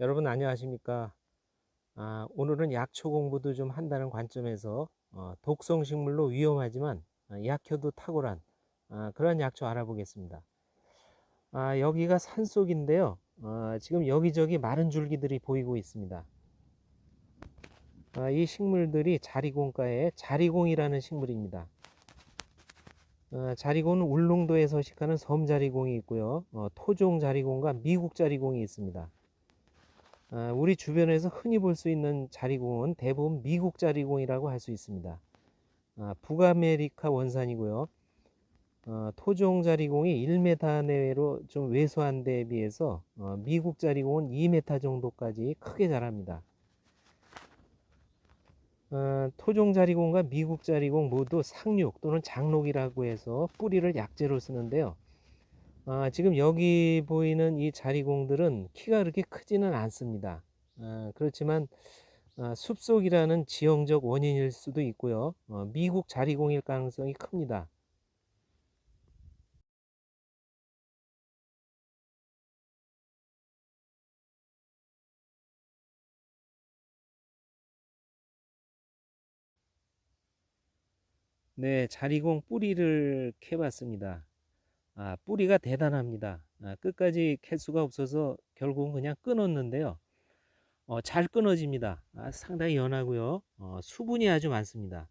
여러분 안녕하십니까? 아, 오늘은 약초 공부도 좀 한다는 관점에서 어, 독성 식물로 위험하지만 어, 약효도 탁월한 아, 그런 약초 알아보겠습니다. 아, 여기가 산 속인데요. 어, 지금 여기저기 마른 줄기들이 보이고 있습니다. 아, 이 식물들이 자리공과의 자리공이라는 식물입니다. 어, 자리공은 울릉도에 서식하는 섬자리공이 있고요. 어, 토종 자리공과 미국 자리공이 있습니다. 아, 우리 주변에서 흔히 볼 수 있는 자리공은 대부분 미국 자리공이라고 할 수 있습니다. 아, 북아메리카 원산이고요. 어, 토종 자리공이 1m 내외로 좀 왜소한 데에 비해서 어, 미국 자리공은 2m 정도까지 크게 자랍니다. 어, 토종 자리공과 미국 자리공 모두 상륙 또는 장록이라고 해서 뿌리를 약재로 쓰는데요. 아, 지금 여기 보이는 이 자리공들은 키가 그렇게 크지는 않습니다. 아, 그렇지만 아, 숲속이라는 지형적 원인일 수도 있고요. 어, 미국 자리공일 가능성이 큽니다. 네, 자리공 뿌리를 캐봤습니다. 아, 뿌리가 대단합니다. 아, 끝까지 캘 수가 없어서 결국은 그냥 끊었는데요. 어, 잘 끊어집니다. 아, 상당히 연하고요. 어, 수분이 아주 많습니다.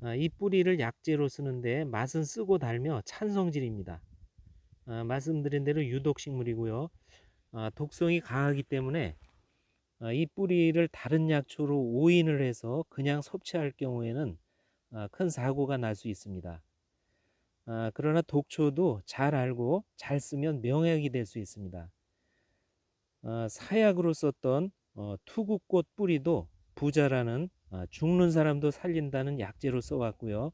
아, 이 뿌리를 약재로 쓰는데 맛은 쓰고 달며 찬성질입니다. 아, 말씀드린 대로 유독식물이고요. 아, 독성이 강하기 때문에 아, 이 뿌리를 다른 약초로 오인을 해서 그냥 섭취할 경우에는 아, 큰 사고가 날 수 있습니다. 아, 그러나 독초도 잘 알고 잘 쓰면 명약이 될 수 있습니다. 아, 사약으로 썼던 어, 투구꽃 뿌리도 부자라는 아, 죽는 사람도 살린다는 약재로 써왔고요.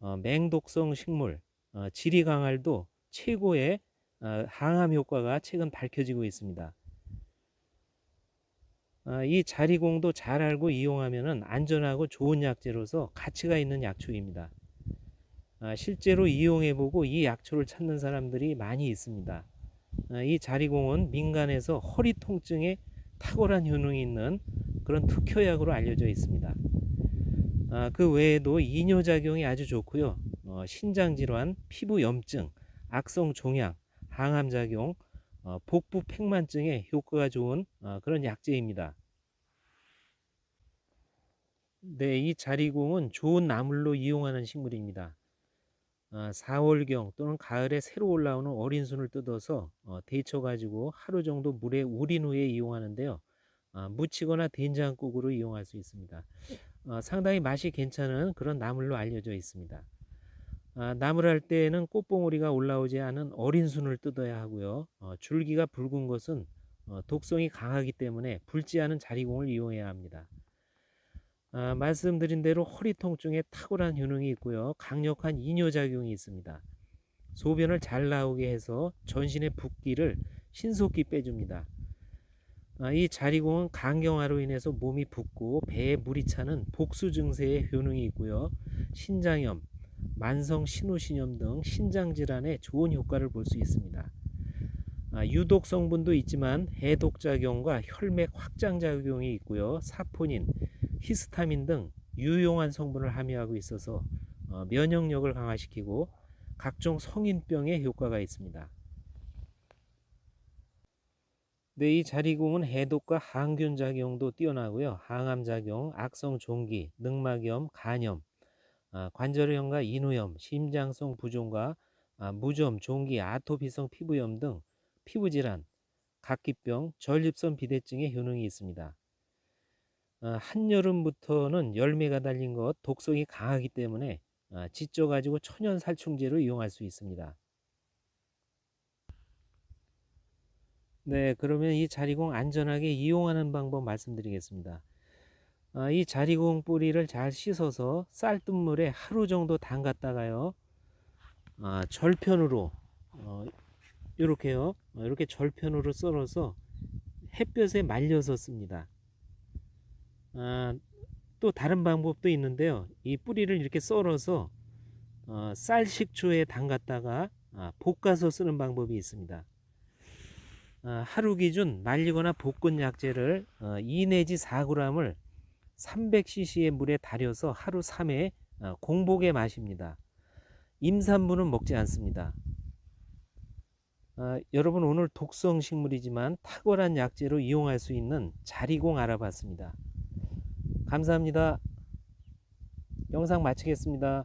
어, 맹독성 식물 어, 지리강알도 최고의 어, 항암 효과가 최근 밝혀지고 있습니다. 아, 이 자리공도 잘 알고 이용하면 안전하고 좋은 약재로서 가치가 있는 약초입니다. 아, 실제로 이용해보고 이 약초를 찾는 사람들이 많이 있습니다. 아, 이 자리공은 민간에서 허리 통증에 탁월한 효능이 있는 그런 특효약으로 알려져 있습니다. 아, 그 외에도 이뇨작용이 아주 좋고요. 어, 신장질환, 피부 염증, 악성 종양, 항암작용, 어, 복부 팽만증에 효과가 좋은 어, 그런 약재입니다. 네, 이 자리공은 좋은 나물로 이용하는 식물입니다. 어, 4월경 또는 가을에 새로 올라오는 어린 순을 뜯어서 어, 데쳐 가지고 하루 정도 물에 우린 후에 이용하는데요. 어, 무치거나 된장국으로 이용할 수 있습니다. 어, 상당히 맛이 괜찮은 그런 나물로 알려져 있습니다. 아, 나물 할 때에는 꽃봉오리가 올라오지 않은 어린 순을 뜯어야 하고요. 어, 줄기가 붉은 것은 어, 독성이 강하기 때문에 붉지 않은 자리공을 이용해야 합니다. 아, 말씀드린 대로 허리 통증에 탁월한 효능이 있고요. 강력한 이뇨작용이 있습니다. 소변을 잘 나오게 해서 전신의 붓기를 신속히 빼줍니다. 아, 이 자리공은 간경화로 인해서 몸이 붓고 배에 물이 차는 복수 증세에 효능이 있고요. 신장염, 만성 신우신염 등 신장 질환에 좋은 효과를 볼 수 있습니다. 아, 유독 성분도 있지만 해독 작용과 혈맥 확장 작용이 있고요. 사포닌, 히스타민 등 유용한 성분을 함유하고 있어서 어, 면역력을 강화시키고 각종 성인병에 효과가 있습니다. 네, 이 자리공은 해독과 항균 작용도 뛰어나고요. 항암 작용, 악성 종기, 늑막염, 간염, 아, 관절염과 인후염, 심장성 부종과 아, 무좀, 종기, 아토피성 피부염 등 피부 질환, 각기병, 전립선 비대증에 효능이 있습니다. 아, 한여름부터는 열매가 달린 것, 독성이 강하기 때문에 아, 찢어가지고 천연 살충제로 이용할 수 있습니다. 네, 그러면 이 자리공 안전하게 이용하는 방법 말씀드리겠습니다. 아, 이 자리공 뿌리를 잘 씻어서 쌀뜨물에 하루 정도 담갔다가요. 아, 절편으로 어, 이렇게요. 어, 이렇게 절편으로 썰어서 햇볕에 말려서 씁니다. 아, 또 다른 방법도 있는데요. 이 뿌리를 이렇게 썰어서 어, 쌀 식초에 담갔다가 아, 볶아서 쓰는 방법이 있습니다. 어, 하루 기준 말리거나 볶은 약재를 어, 2 내지 4g을 300cc의 물에 달여서 하루 3회 어, 공복에 마십니다. 임산부는 먹지 않습니다. 아, 여러분 오늘 독성 식물이지만 탁월한 약재로 이용할 수 있는 자리공 알아봤습니다. 감사합니다. 영상 마치겠습니다.